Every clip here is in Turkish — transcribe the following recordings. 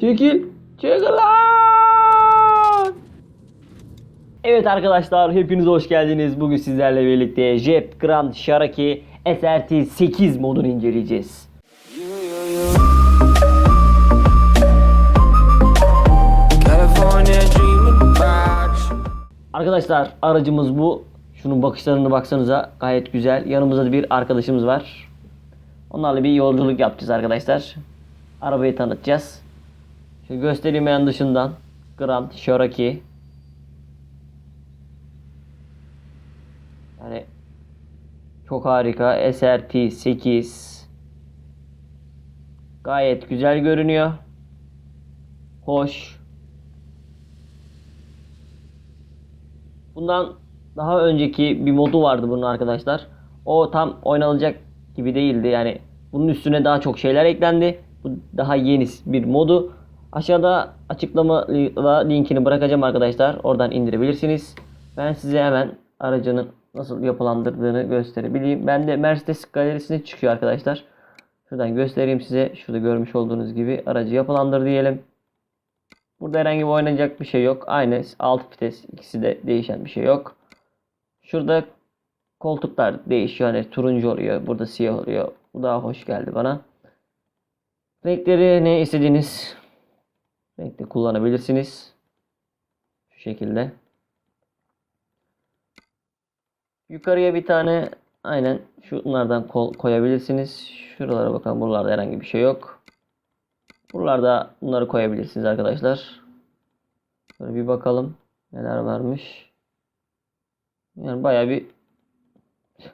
Çekil. Çekil lan. Evet arkadaşlar hepiniz hoş geldiniz. Bugün sizlerle birlikte Jet Grand Cherokee SRT 8 modunu inceleyeceğiz. Arkadaşlar aracımız bu. Şunun bakışlarına baksanıza gayet güzel. Yanımızda da bir arkadaşımız var. Onlarla bir yolculuk yapacağız arkadaşlar. Arabayı tanıtacağız. Şu göstereyim yan dışından. Grand Cherokee. Yani çok harika. SRT 8. Gayet güzel görünüyor. Hoş. Bundan daha önceki bir modu vardı bunun arkadaşlar. O tam oynanacak gibi değildi. Yani bunun üstüne daha çok şeyler eklendi. Bu daha yeni bir modu. Aşağıda açıklama linkini bırakacağım arkadaşlar. Oradan indirebilirsiniz. Ben size hemen aracının nasıl yapılandırdığını gösterebileyim. Ben de Mercedes galerisine çıkıyor arkadaşlar. Şuradan göstereyim size. Şurada görmüş olduğunuz gibi aracı yapılandır diyelim. Burada herhangi bir oynayacak bir şey yok. Aynı alt vites ikisi de değişen bir şey yok. Şurada koltuklar değişiyor. Hani turuncu oluyor. Burada siyah oluyor. Bu daha hoş geldi bana. Renkleri ne istediğiniz renkte kullanabilirsiniz. Şu şekilde. Yukarıya bir tane aynen şunlardan kol koyabilirsiniz. Şuralara bakalım. Buralarda herhangi bir şey yok. Buralarda bunları koyabilirsiniz arkadaşlar. Böyle bir bakalım neler varmış. Yani baya bir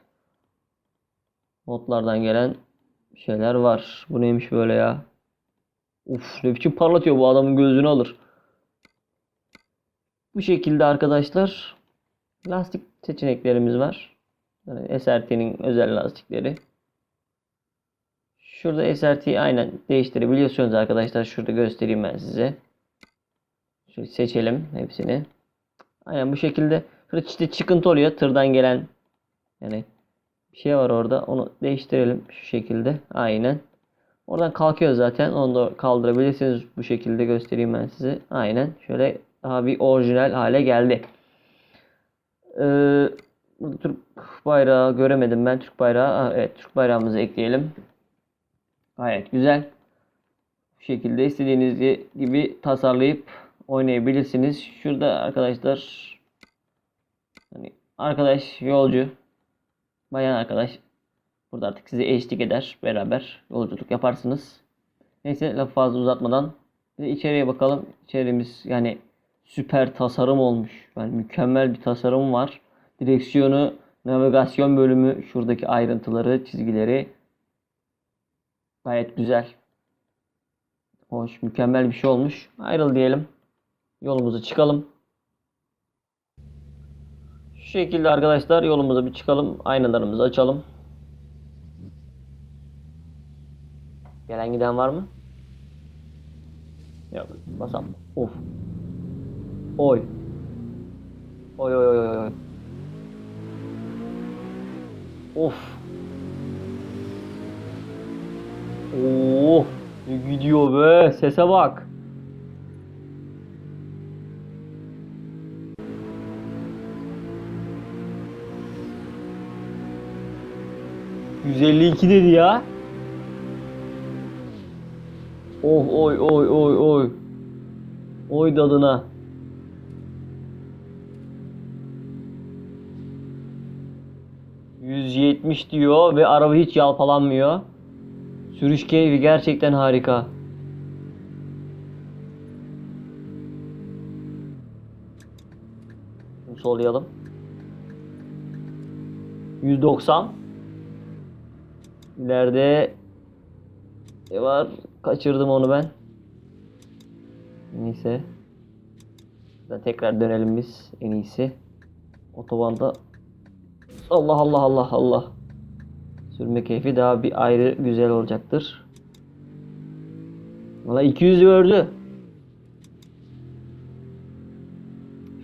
modlardan gelen şeyler var. Bu neymiş böyle ya? Uf ne biçim parlatıyor bu adamın gözünü alır. Bu şekilde arkadaşlar lastik seçeneklerimiz var. Yani SRT'nin özel lastikleri. Şurada SRT aynen değiştirebiliyorsunuz arkadaşlar. Şurada göstereyim ben size. Şöyle seçelim hepsini. Aynen bu şekilde. Şurada işte çıkıntı oluyor. Tırdan gelen yani bir şey var orada. Onu değiştirelim şu şekilde. Aynen. Oradan kalkıyor zaten. Onu da kaldırabilirsiniz. Bu şekilde göstereyim ben size. Aynen. Şöyle daha bir orijinal hale geldi. Ee, Türk bayrağı göremedim ben. Türk bayrağı. Aa, evet Türk bayrağımızı ekleyelim. Gayet güzel. Bu şekilde istediğiniz gibi tasarlayıp oynayabilirsiniz. Şurada arkadaşlar hani arkadaş yolcu bayan arkadaş burada artık size eşlik eder. Beraber yolculuk yaparsınız. Neyse lafı fazla uzatmadan içeriye bakalım. İçerimiz yani süper tasarım olmuş. Yani mükemmel bir tasarım var. Direksiyonu, navigasyon bölümü, şuradaki ayrıntıları, çizgileri Gayet güzel. Hoş, mükemmel bir şey olmuş. Ayrıl diyelim. Yolumuza çıkalım. Şu şekilde arkadaşlar yolumuza bir çıkalım. Aynalarımızı açalım. Gelen giden var mı? Yok. Basalım. Of. Oy. Oy oy oy oy. Of. Oo, ne gidiyor be. Sese bak. ...152 dedi ya. Oh oy oy oy oy. Oy dadına. ...170 diyor ve araba hiç yalpalanmıyor. Sürüş keyfi gerçekten harika. Solayalım. 190. İleride ne var? Kaçırdım onu ben. Neyse. Tekrar dönelim biz en iyisi. Otobanda Allah Allah Allah Allah. Sürme keyfi daha bir ayrı güzel olacaktır. Valla 200 gördü.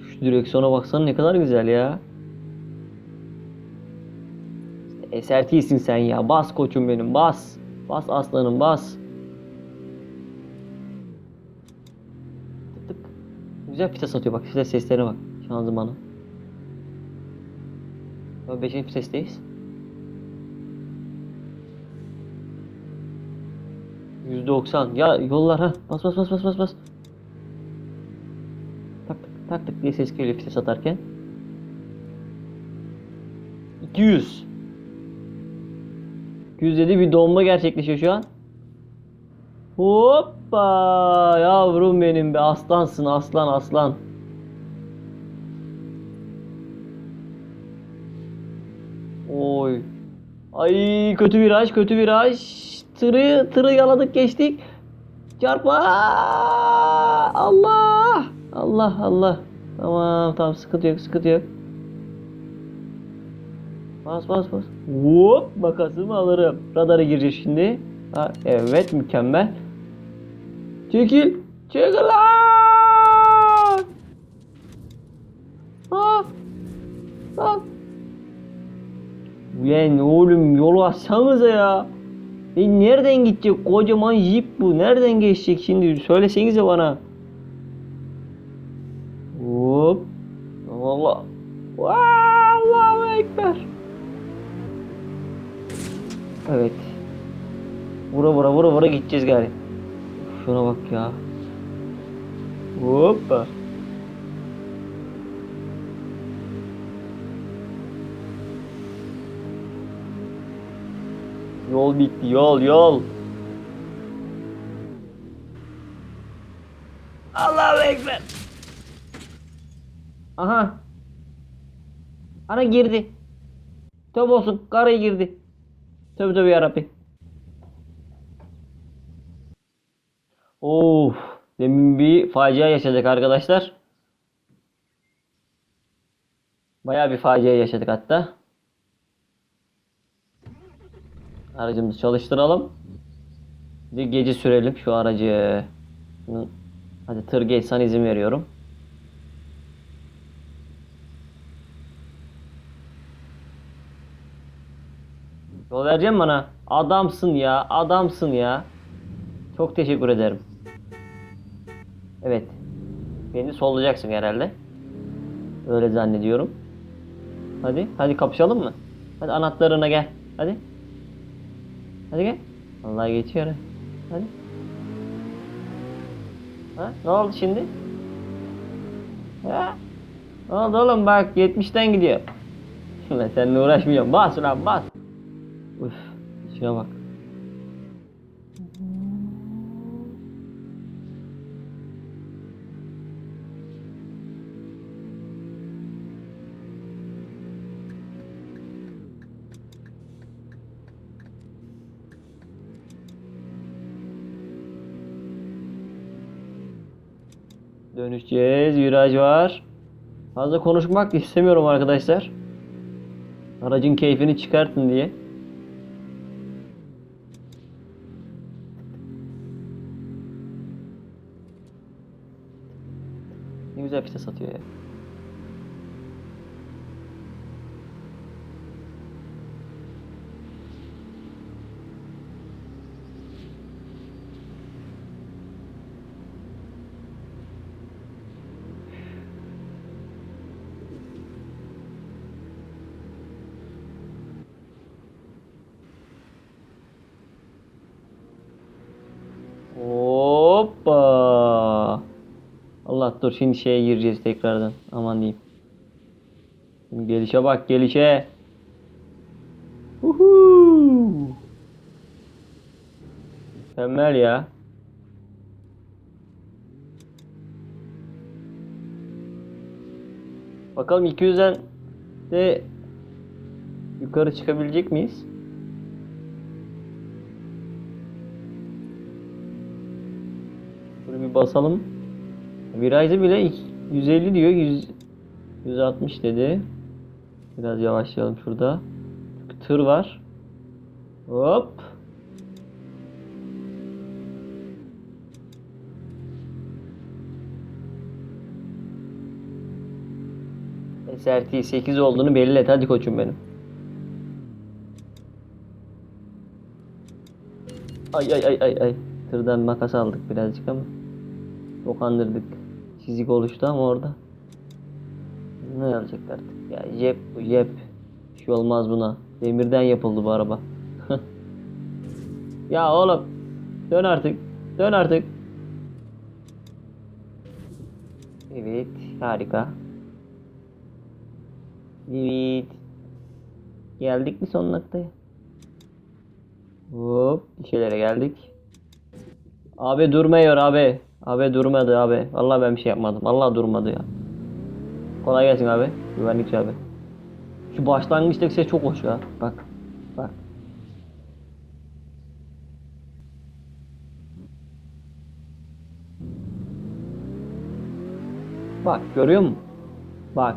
Şu direksiyona baksana ne kadar güzel ya. SRT'sin sen ya. Bas koçum benim bas. Bas aslanım bas. Güzel vites atıyor bak vites seslerine bak. Şanzımanı. Şu 5. vitesteyiz. %90. Ya yollar ha. Bas bas bas bas bas bas. Tak tak tak tak diye ses geliyor vites atarken. 200. 207 bir donma gerçekleşiyor şu an. Hoppa yavrum benim be aslansın aslan aslan. Oy. Ay kötü viraj kötü viraj. Tırı tırı yaladık geçtik. Çarpma. Allah. Allah Allah. Tamam tamam sıkıntı yok sıkıntı yok. Bas bas bas. Hop makasımı alırım. Radara gireceğiz şimdi. Ha, evet mükemmel. Çekil. Çekil lan. Ha. Ha. Ulan oğlum yolu açsanıza ya. E nereden gidecek kocaman jip bu? Nereden geçecek şimdi? Söylesenize bana. Hop. Allah. Allahu Ekber. Evet. Vura vura vura vura gideceğiz gari. Şuna bak ya. Hoppa. Yol bitti yol yol. Allahu Ekber. Aha. Ana girdi. Tövbe olsun karaya girdi. Tövbe tövbe yarabbi. Of. Demin bir facia yaşadık arkadaşlar. Bayağı bir facia yaşadık hatta. Aracımızı çalıştıralım. Bir gece sürelim şu aracı. Hadi tır geçsen izin veriyorum. Yol vereceğim bana. Adamsın ya. Adamsın ya. Çok teşekkür ederim. Evet. Beni sollayacaksın herhalde. Öyle zannediyorum. Hadi. Hadi kapışalım mı? Hadi anahtarına gel. Hadi. Hadi gel. Vallahi geçiyor. ha. Hadi. Ha? Ne oldu şimdi? Ha? Ne oldu oğlum bak 70'ten gidiyor. Ben seninle uğraşmayacağım. Bas ulan bas. Üf. Şuna bak. Dönüşeceğiz. Viraj var. Fazla konuşmak istemiyorum arkadaşlar. Aracın keyfini çıkartın diye. Ne güzel piste satıyor ya. Dur şimdi şeye gireceğiz tekrardan. Aman diyeyim. Gelişe bak gelişe. Uhu. Mükemmel ya. Bakalım 200'den de yukarı çıkabilecek miyiz? Şöyle bir basalım. Virajda bile 150 diyor. 100, 160 dedi. Biraz yavaşlayalım şurada. Çünkü tır var. Hop. SRT 8 olduğunu belli hadi koçum benim. Ay ay ay ay ay. Tırdan makas aldık birazcık ama. Dokandırdık. Çizik oluştu ama orada. Ne alacak artık? Ya jep bu jep. Bir şey olmaz buna. Demirden yapıldı bu araba. ya oğlum. Dön artık. Dön artık. Evet. Harika. Evet. Geldik mi son noktaya? Hop. Bir şeylere geldik. Abi durmuyor abi. Abi durmadı abi. Vallahi ben bir şey yapmadım. Allah durmadı ya. Kolay gelsin abi. Güvenlikçi abi. Şu başlangıçtaki ses çok hoş ya. Bak. Bak. Bak görüyor musun? Bak.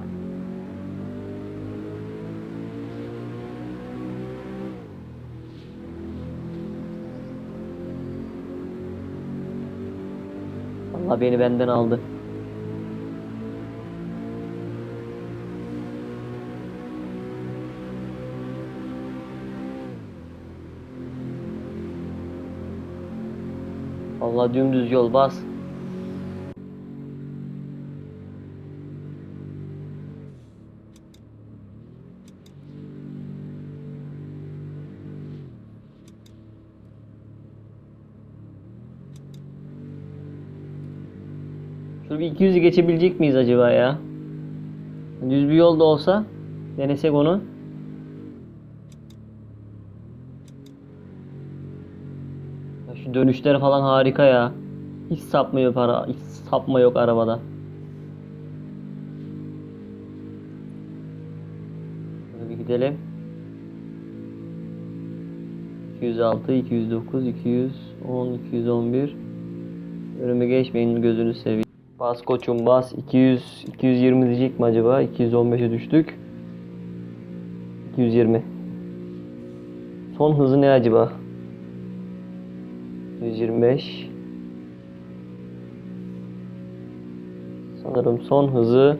Allah beni benden aldı. Allah dümdüz yol bas. Bir 200'ü geçebilecek miyiz acaba ya? Düz bir yolda olsa denesek onu. Ya şu dönüşleri falan harika ya. Hiç sapma yok ara, hiç sapma yok arabada. Şöyle bir gidelim. 206, 209, 210, 211. Önüme geçmeyin gözünü seveyim. Bas koçum bas. 200, 220 diyecek mi acaba? 215'e düştük. 220. Son hızı ne acaba? 125. Sanırım son hızı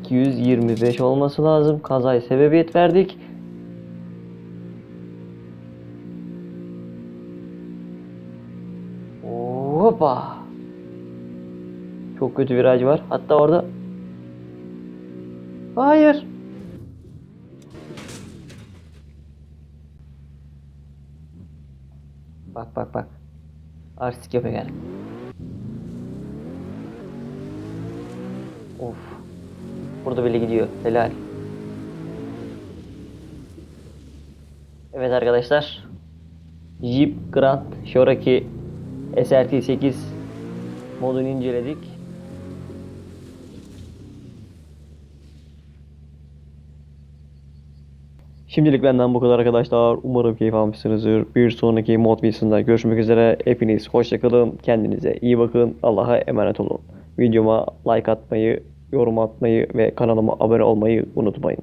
225 olması lazım. Kazaya sebebiyet verdik. Hoppa. Kötü viraj var. Hatta orada Hayır. Bak bak bak. Artistik yapıyor gel. Of. Burada bile gidiyor. Helal. Evet arkadaşlar. Jeep Grand Cherokee SRT 8 modunu inceledik. Şimdilik benden bu kadar arkadaşlar. Umarım keyif almışsınızdır. Bir sonraki mod videosunda görüşmek üzere. Hepiniz hoşçakalın. Kendinize iyi bakın. Allah'a emanet olun. Videoma like atmayı, yorum atmayı ve kanalıma abone olmayı unutmayın.